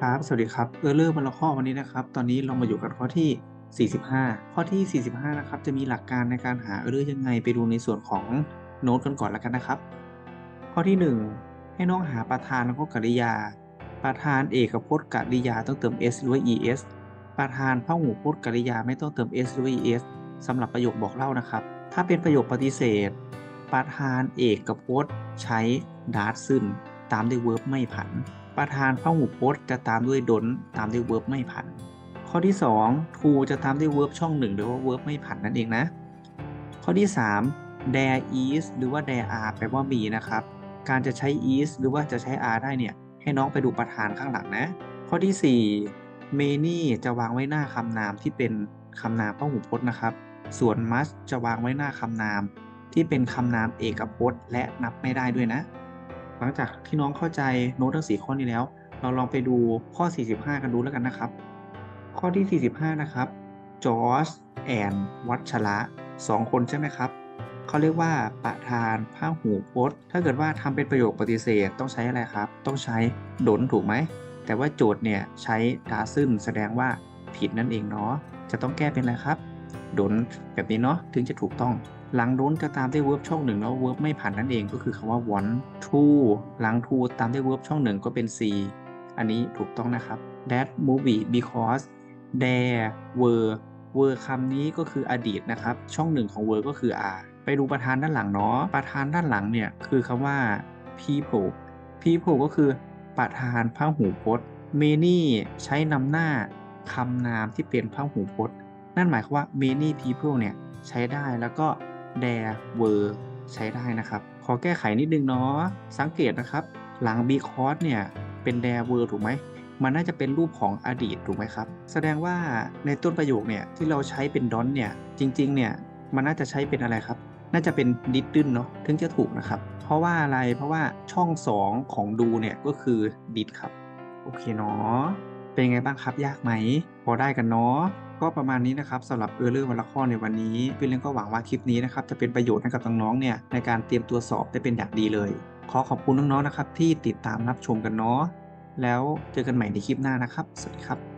ครับ สวัสดีครับ เออเลอร์วันละข้อวันนี้นะครับ ตอนนี้เรามาอยู่กันข้อที่ 45 ข้อที่ 45 นะครับ จะมีหลักการในการหาเออเลอร์ยังไงไปดูในส่วนของโน้ตกันก่อนแล้วกันนะครับ ข้อที่ 1 ให้น้องหาประธานแล้วก็กริยา ประธานเอกพจน์กริยาต้องเติม s หรือ es ประธานพหูพจน์กริยาไม่ต้องเติม s หรือ es สำหรับประโยคบอกเล่านะครับ ถ้าเป็นประโยคปฏิเสธ ประธานเอกพจน์ใช้ does ซึ่ง ตามด้วย verb ไม่ผัน ประธานพหูพจน์จะตามด้วย don't ตามด้วย verb ไม่ผัน ข้อที่2 to จะตามด้วย verb ช่องหนึ่งหรือว่า verb ไม่ผันนั่นเองนะ ข้อที่ 3 there is หรือว่า there are แปลว่ามีนะครับ การจะใช้ is หรือว่าจะใช้ are ได้เนี่ย ให้น้องไปดูประธานข้างหลังนะ ข้อที่ 4 many จะวางไว้หน้าคำนามที่เป็นคำนามพหูพจน์นะครับ ส่วน must จะวางไว้หน้าคำนามที่เป็นคำนามเอกพจน์ และนับไม่ได้ด้วยนะ หลังจากที่น้องเข้าใจโน้ตทั้ง4ข้อนี้แล้ว เราลองไปดูข้อ 45 กันดูแล้วกันนะครับ ข้อที่ 45 นะครับจอร์จแอนวัชระสองคนใช่ไหมครับเขาเรียกว่าประธานพหูพจน์ ถ้าเกิดว่าทำเป็นประโยคปฏิเสธต้องใช้อะไรครับ ต้องใช้ดนถูกไหม แต่ว่าโจทย์เนี่ยใช้ดาซึนแสดงว่าผิดนั่นเองเนาะจะต้องแก้เป็นอะไรครับดนแบบนี้เนาะถึงจะถูกต้อง หลังดนจะตามด้วย verb ช่องหนึ่งแล้ว verb ไม่ผ่านนั่นเองก็คือคำว่า want to หลัง to ตามด้วย verb ช่องหนึ่งก็เป็น c อันนี้ถูกต้องนะครับ that movie because there were were คำนี้ก็คืออดีตนะครับ ช่องหนึ่งของ were ก็คือ are ไปดูประธานด้านหลังเนาะประธานด้านหลังเนี่ยคือคำว่า people people ก็คือประธานพหูพจน์ many ใช้นำหน้าคำนามที่เป็นพหูพจน์ นั่นหมายความว่า many people เนี่ยใช้ได้แล้วก็ there were ใช้ได้นะครับ ขอแก้ไขนิดนึงเนาะ สังเกตนะครับ หลัง because เนี่ย เป็น there were ถูกไหม มันน่าจะเป็นรูปของอดีตถูกไหมครับ แสดงว่าในต้นประโยคเนี่ยที่เราใช้เป็น don't เนี่ย จริง ๆ เนี่ย มันน่าจะใช้เป็นอะไรครับ น่าจะเป็น didn't เนาะ ถึงจะถูกนะครับ เพราะว่าอะไร เพราะว่าช่อง 2 ของดูเนี่ย ก็คือ did ครับ โอเคเนาะ เป็นไงบ้างครับ ยากไหม พอได้กันเนาะ ก็ประมาณนี้นะครับสำหรับเออร์เลอร์วันละข้อในวันนี้พี่เล้งก็หวังว่าคลิปนี้นะครับจะเป็นประโยชน์ให้กับน้องๆเนี่ยในการเตรียมตัวสอบได้เป็นอย่างดีเลย ขอขอบคุณน้องๆนะครับที่ติดตามรับชมกันเนาะแล้วเจอกันใหม่ในคลิปหน้านะครับ สวัสดีครับ